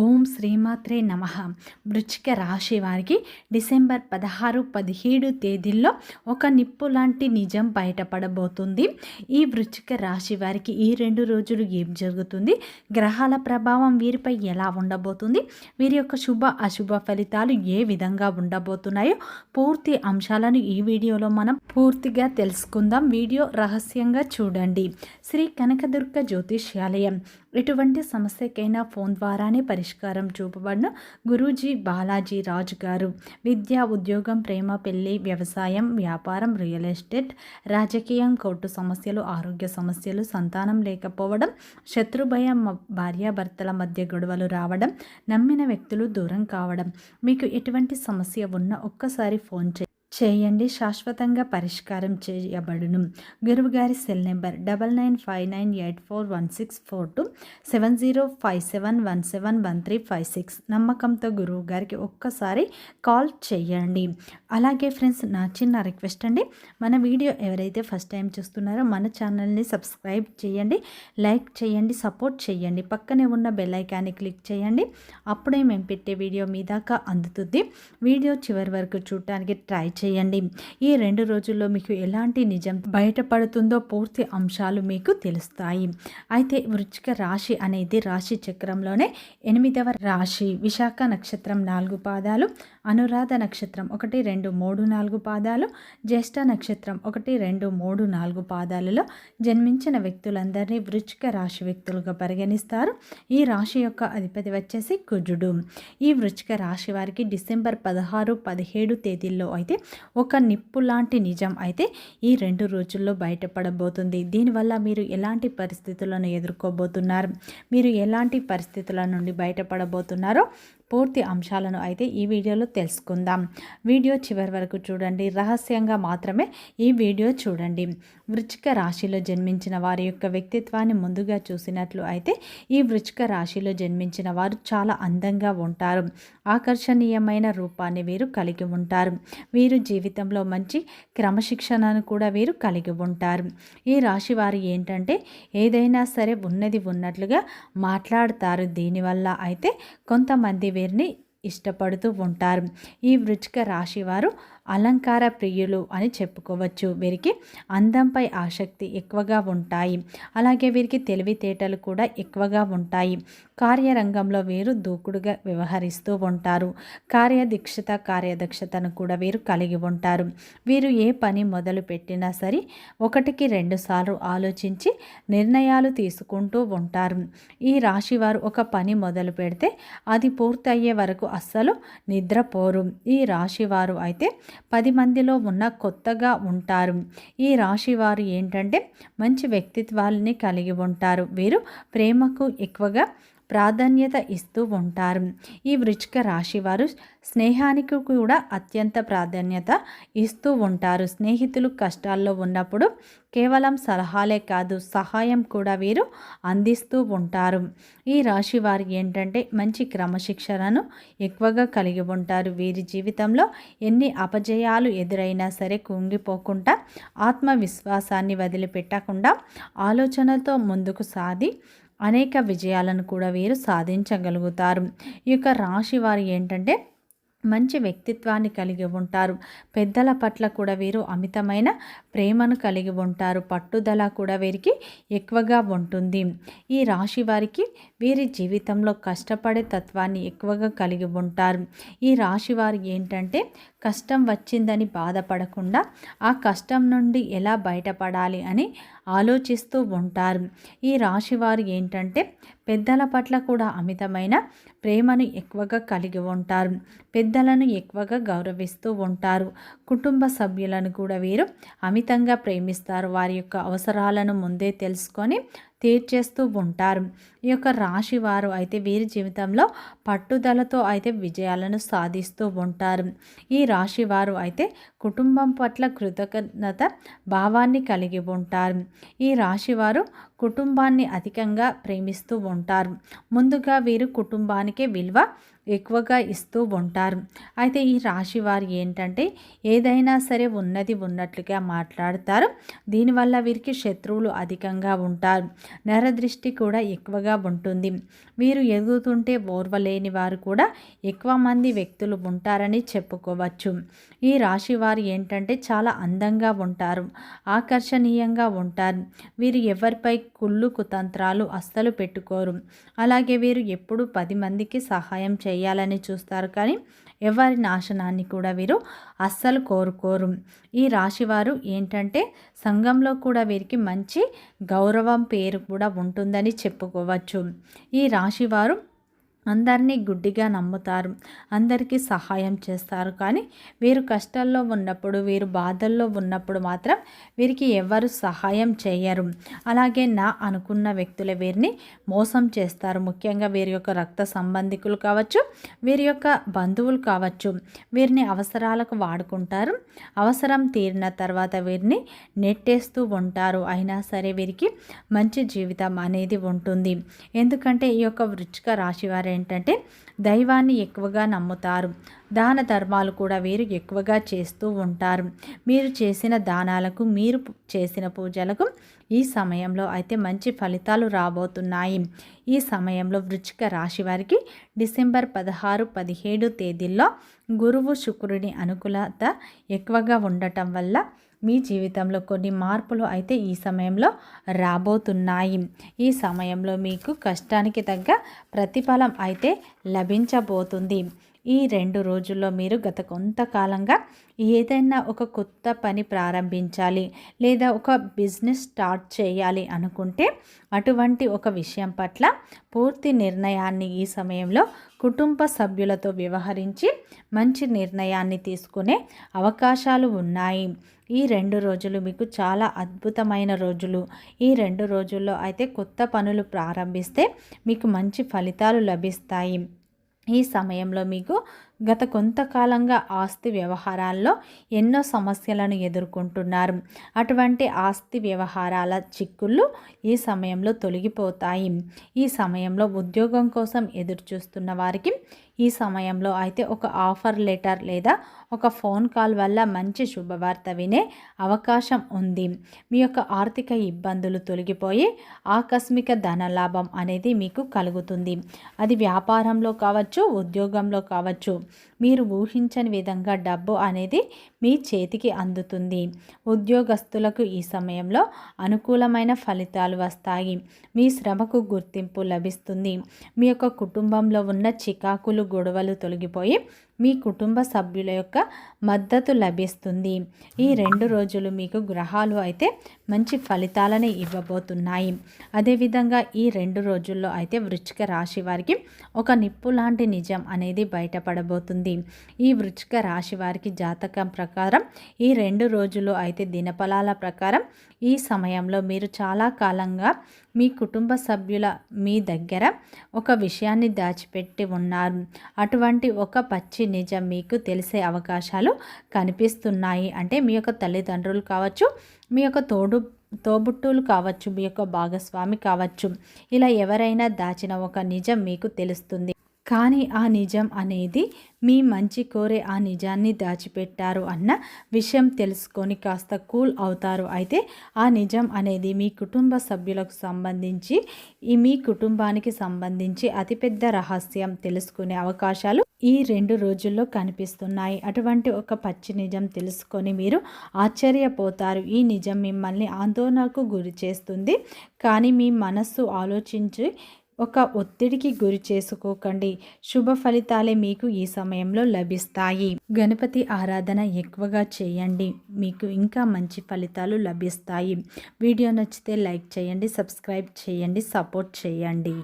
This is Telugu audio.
ఓం శ్రీమాత్రే నమ. వృచ్చిక రాశి వారికి డిసెంబర్ పదహారు పదిహేడు తేదీల్లో ఒక నిప్పు లాంటి నిజం బయటపడబోతుంది. ఈ వృచ్చిక రాశి వారికి ఈ రెండు రోజులు ఏం జరుగుతుంది? గ్రహాల ప్రభావం వీరిపై ఎలా ఉండబోతుంది? వీరి యొక్క శుభ అశుభ ఫలితాలు ఏ విధంగా ఉండబోతున్నాయో పూర్తి అంశాలను ఈ వీడియోలో మనం పూర్తిగా తెలుసుకుందాం. వీడియో రహస్యంగా చూడండి. శ్రీ కనకదుర్గ జ్యోతిష్యాలయం. ఎటువంటి సమస్యకైనా ఫోన్ ద్వారానే పరిష్కారం చూపబడిన గురూజీ బాలాజీ రాజు గారు. విద్య ఉద్యోగం ప్రేమ పెళ్ళి వ్యవసాయం వ్యాపారం రియల్ ఎస్టేట్ రాజకీయం కోర్టు సమస్యలు ఆరోగ్య సమస్యలు సంతానం లేకపోవడం శత్రుభయం భార్యాభర్తల మధ్య గొడవలు రావడం నమ్మిన వ్యక్తులు దూరం కావడం. మీకు ఎటువంటి సమస్య ఉన్నా ఒక్కసారి ఫోన్ చే చేయండి. శాశ్వతంగా పరిష్కారం చేయబడును. గురువుగారి cell number double nine five nine eight four one six four two seven zero five seven one seven one three five six నమ్మకంతో గురువు గారికి ఒక్కసారి కాల్ చేయండి. అలాగే ఫ్రెండ్స్ నా చిన్న రిక్వెస్ట్ అండి. మన వీడియో ఎవరైతే ఫస్ట్ టైం చూస్తున్నారో మన ఛానల్ని సబ్స్క్రైబ్ చేయండి. లైక్ చేయండి సపోర్ట్ చేయండి. పక్కనే ఉన్న బెల్ ఐకాన్ని క్లిక్ చేయండి. అప్పుడే మేము పెట్టే వీడియో మీ దాకా అందుతుంది. వీడియో చివరి వరకు చూడటానికి ట్రై చేయండి. చేయండి. ఈ రెండు రోజుల్లో మీకు ఎలాంటి నిజం బయటపడుతుందో పూర్తి అంశాలు మీకు తెలుస్తాయి. అయితే వృచ్చిక రాశి అనేది రాశి చక్రంలోనే ఎనిమిదవ రాశి. విశాఖ నక్షత్రం నాలుగు పాదాలు అనురాధ నక్షత్రం ఒకటి రెండు మూడు నాలుగు పాదాలు జ్యేష్ఠ నక్షత్రం ఒకటి రెండు మూడు నాలుగు పాదాలలో జన్మించిన వ్యక్తులందరినీ వృచ్చిక రాశి వ్యక్తులుగా పరిగణిస్తారు. ఈ రాశి యొక్క అధిపతి వచ్చేసి కుజుడు. ఈ వృచ్చిక రాశి వారికి డిసెంబర్ పదహారు పదిహేడు తేదీల్లో అయితే ఒక నిప్పు లాంటి నిజం అయితే ఈ రెండు రోజుల్లో బయటపడబోతుంది. దీనివల్ల మీరు ఎలాంటి పరిస్థితులను ఎదుర్కోబోతున్నారు? మీరు ఎలాంటి పరిస్థితుల నుండి బయటపడబోతున్నారో పూర్తి అంశాలను అయితే ఈ వీడియోలో తెలుసుకుందాం. వీడియో చివరి వరకు చూడండి. రహస్యంగా మాత్రమే ఈ వీడియో చూడండి. వృచ్చిక రాశిలో జన్మించిన వారి యొక్క వ్యక్తిత్వాన్ని ముందుగా చూసినట్లు అయితే ఈ వృచ్చిక రాశిలో జన్మించిన వారు చాలా అందంగా ఉంటారు. ఆకర్షణీయమైన రూపాన్ని వీరు కలిగి ఉంటారు. వీరు జీవితంలో మంచి క్రమశిక్షణను కూడా వీరు కలిగి ఉంటారు. ఈ రాశి వారు ఏంటంటే ఏదైనా సరే ఉన్నది ఉన్నట్లుగా మాట్లాడతారు. దీనివల్ల అయితే కొంతమంది వీరిని ఇష్టపడుతూ ఉంటారు. ఈ వృచ్చిక రాశి వారు అలంకార ప్రియులు అని చెప్పుకోవచ్చు. వీరికి అందంపై ఆసక్తి ఎక్కువగా ఉంటాయి. అలాగే వీరికి తెలివితేటలు కూడా ఎక్కువగా ఉంటాయి. కార్యరంగంలో వీరు దూకుడుగా వ్యవహరిస్తూ ఉంటారు. కార్యదీక్షత కార్యదక్షతను కూడా వీరు కలిగి ఉంటారు. వీరు ఏ పని మొదలు పెట్టినా సరే ఒకటికి రెండు సార్లు ఆలోచించి నిర్ణయాలు తీసుకుంటూ ఉంటారు. ఈ రాశి వారు ఒక పని మొదలు పెడితే అది పూర్తయ్యే వరకు అస్సలు నిద్రపోరు. ఈ రాశి వారు అయితే పది మందిలో ఉన్న కొత్తగా ఉంటారు. ఈ రాశి వారు ఏంటంటే మంచి వ్యక్తిత్వాలని కలిగి ఉంటారు. వీరు ప్రేమకు ఎక్కువగా ప్రాధాన్యత ఇస్తూ ఉంటారు. ఈ వృచ్చిక రాశి వారు స్నేహానికి కూడా అత్యంత ప్రాధాన్యత ఇస్తూ ఉంటారు. స్నేహితులు కష్టాల్లో ఉన్నప్పుడు కేవలం సలహాలే కాదు సహాయం కూడా వీరు అందిస్తూ ఉంటారు. ఈ రాశి వారు ఏంటంటే మంచి క్రమశిక్షణను ఎక్కువగా కలిగి ఉంటారు. వీరి జీవితంలో ఎన్ని అపజయాలు ఎదురైనా సరే కుంగిపోకుండా ఆత్మవిశ్వాసాన్ని వదిలిపెట్టకుండా ఆలోచనతో ముందుకు సాధి అనేక విజయాలను కూడా వీరు సాధించగలుగుతారు. ఈ యొక్క రాశి వారు ఏంటంటే మంచి వ్యక్తిత్వాన్ని కలిగి ఉంటారు. పెద్దల పట్ల కూడా వీరు అమితమైన ప్రేమను కలిగి ఉంటారు. పట్టుదల కూడా వీరికి ఎక్కువగా ఉంటుంది. ఈ రాశి వారికి వీరి జీవితంలో కష్టపడే తత్వాన్ని ఎక్కువగా కలిగి ఉంటారు. ఈ రాశి వారు ఏంటంటే కష్టం వచ్చిందని బాధపడకుండా ఆ కష్టం నుండి ఎలా బయటపడాలి అని ఆలోచిస్తూ ఉంటారు. ఈ రాశి వారు ఏంటంటే పెద్దల పట్ల కూడా అమితమైన ప్రేమను ఎక్కువగా కలిగి ఉంటారు. పెద్దలను ఎక్కువగా గౌరవిస్తూ ఉంటారు. కుటుంబ సభ్యులను కూడా వీరు అమితంగా ప్రేమిస్తారు. వారి యొక్క అవసరాలను ముందే తెలుసుకొని తీర్చేస్తూ ఉంటారు. ఈ యొక్క రాశి వారు అయితే వీరి జీవితంలో పట్టుదలతో అయితే విజయాలను సాధిస్తూ ఉంటారు. ఈ రాశి వారు అయితే కుటుంబం పట్ల కృతజ్ఞత భావాన్ని కలిగి ఉంటారు. ఈ రాశివారు కుటుంబాన్ని అధికంగా ప్రేమిస్తూ ఉంటారు. ముందుగా వీరు కుటుంబానికి విలువ ఎక్కువగా ఇస్తూ ఉంటారు. అయితే ఈ రాశి వారు ఏంటంటే ఏదైనా సరే ఉన్నది ఉన్నట్లుగా మాట్లాడతారు. దీనివల్ల వీరికి శత్రువులు అధికంగా ఉంటారు. నరదృష్టి కూడా ఎక్కువగా ఉంటుంది. వీరు ఎదుగుతుంటే ఓర్వలేని వారు కూడా ఎక్కువ మంది వ్యక్తులు ఉంటారని చెప్పుకోవచ్చు. ఈ రాశి వారు వారు ఏంటంటే చాలా అందంగా ఉంటారు ఆకర్షణీయంగా ఉంటారు. వీరు ఎవరిపై కుళ్ళు కుతంత్రాలు అస్సలు పెట్టుకోరు. అలాగే వీరు ఎప్పుడు పది మందికి సహాయం చేయాలని చూస్తారు. కానీ ఎవరి నాశనాన్ని కూడా వీరు అస్సలు కోరుకోరు. ఈ రాశివారు ఏంటంటే సంఘంలో కూడా వీరికి మంచి గౌరవం పేరు కూడా ఉంటుందని చెప్పుకోవచ్చు. ఈ రాశివారు అందరినీ గుడ్డిగా నమ్ముతారు. అందరికీ సహాయం చేస్తారు. కానీ వీరు కష్టాల్లో ఉన్నప్పుడు వీరు బాధల్లో ఉన్నప్పుడు మాత్రం వీరికి ఎవరు సహాయం చేయరు. అలాగే నా అనుకున్న వ్యక్తుల వీరిని మోసం చేస్తారు. ముఖ్యంగా వీరి యొక్క రక్త సంబంధికులు కావచ్చు వీరి యొక్క బంధువులు కావచ్చు. వీరిని అవసరాలకు వాడుకుంటారు. అవసరం తీరిన తర్వాత వీరిని నెట్టేస్తూ ఉంటారు. అయినా సరే వీరికి మంచి జీవితం అనేది ఉంటుంది. ఎందుకంటే ఈ యొక్క వృచ్చిక రాశి వారి ఏంటంటే దైవాన్ని ఎక్కువగా నమ్ముతారు. దాన ధర్మాలు కూడా వీరు ఎక్కువగా చేస్తూ ఉంటారు. మీరు చేసిన దానాలకు మీరు చేసిన పూజలకు ఈ సమయంలో అయితే మంచి ఫలితాలు రాబోతున్నాయి. ఈ సమయంలో వృచ్చిక రాశి వారికి డిసెంబర్ పదహారు పదిహేడు తేదీల్లో గురువు శుక్రుని అనుకూలత ఎక్కువగా ఉండటం వల్ల మీ జీవితంలో కొన్ని మార్పులు అయితే ఈ సమయంలో రాబోతున్నాయి. ఈ సమయంలో మీకు కష్టానికి తగ్గ ప్రతిఫలం అయితే లభించబోతుంది. ఈ రెండు రోజుల్లో మీరు గత కొంతకాలంగా ఏదైనా ఒక కొత్త పని ప్రారంభించాలి లేదా ఒక బిజినెస్ స్టార్ట్ చేయాలి అనుకుంటే అటువంటి ఒక విషయం పట్ల పూర్తి నిర్ణయాన్ని ఈ సమయంలో కుటుంబ సభ్యులతో వ్యవహరించి మంచి నిర్ణయాన్ని తీసుకునే అవకాశాలు ఉన్నాయి. ఈ రెండు రోజులు మీకు చాలా అద్భుతమైన రోజులు. ఈ రెండు రోజుల్లో అయితే కొత్త పనులు ప్రారంభిస్తే మీకు మంచి ఫలితాలు లభిస్తాయి. ఈ సమయంలో మీకు గత కొంతకాలంగా ఆస్తి వ్యవహారాల్లో ఎన్నో సమస్యలను ఎదుర్కొంటున్నారు. అటువంటి ఆస్తి వ్యవహారాల చిక్కుళ్ళు ఈ సమయంలో తొలగిపోతాయి. ఈ సమయంలో ఉద్యోగం కోసం ఎదురు చూస్తున్న వారికి ఈ సమయంలో అయితే ఒక ఆఫర్ లెటర్ లేదా ఒక ఫోన్ కాల్ వల్ల మంచి శుభవార్త వినే అవకాశం ఉంది. మీ యొక్క ఆర్థిక ఇబ్బందులు తొలగిపోయి ఆకస్మిక ధన లాభం అనేది మీకు కలుగుతుంది. అది వ్యాపారంలో కావచ్చు ఉద్యోగంలో కావచ్చు మీరు ఊహించని విధంగా డబ్బు అనేది మీ చేతికి అందుతుంది. ఉద్యోగస్తులకు ఈ సమయంలో అనుకూలమైన ఫలితాలు వస్తాయి. మీ శ్రమకు గుర్తింపు లభిస్తుంది. మీ యొక్క కుటుంబంలో ఉన్న చికాకులు గొడవలు తొలగిపోయి మీ కుటుంబ సభ్యుల యొక్క మద్దతు లభిస్తుంది. ఈ రెండు రోజులు మీకు గ్రహాలు అయితే మంచి ఫలితాలని ఇవ్వబోతున్నాయి. అదేవిధంగా ఈ రెండు రోజుల్లో అయితే వృచ్చిక రాశి వారికి ఒక నిప్పు లాంటి నిజం అనేది బయటపడబోతుంది. ఈ వృచ్చిక రాశి వారికి జాతకం ప్రకారం ఈ రెండు రోజులు అయితే దినఫలాల ప్రకారం ఈ సమయంలో మీరు చాలా కాలంగా మీ కుటుంబ సభ్యుల మీ దగ్గర ఒక విషయాన్ని దాచిపెట్టి ఉన్నారు. అటువంటి ఒక పచ్చి నిజం మీకు తెలిసే అవకాశాలు కనిపిస్తున్నాయి. అంటే మీ యొక్క తల్లిదండ్రులు కావచ్చు మీ యొక్క తోడు తోబుట్టులు కావచ్చు మీ యొక్క భాగస్వామి కావచ్చు. ఇలా ఎవరైనా దాచిన ఒక నిజం మీకు తెలుస్తుంది. కానీ ఆ నిజం అనేది మీ మంచి కోరే ఆ నిజాన్ని దాచిపెట్టారు అన్న విషయం తెలుసుకొని కాస్త కూల్ అవుతారు. అయితే ఆ నిజం అనేది మీ కుటుంబ సభ్యులకు సంబంధించి ఈ మీ కుటుంబానికి సంబంధించి అతిపెద్ద రహస్యం తెలుసుకునే అవకాశాలు ఈ రెండు రోజుల్లో కనిపిస్తున్నాయి. అటువంటి ఒక పచ్చి నిజం తెలుసుకొని మీరు ఆశ్చర్యపోతారు. ఈ నిజం మిమ్మల్ని ఆందోళనకు గురి చేస్తుంది. కానీ మీ మనస్సు ఆలోచించి ఒక ఒత్తిడికి గురి చేసుకోకండి. శుభ ఫలితాలే మీకు ఈ సమయంలో లభిస్తాయి. గణపతి ఆరాధన ఎక్కువగా చేయండి. మీకు ఇంకా మంచి ఫలితాలు లభిస్తాయి. వీడియో నచ్చితే లైక్ చేయండి సబ్స్క్రైబ్ చేయండి సపోర్ట్ చేయండి.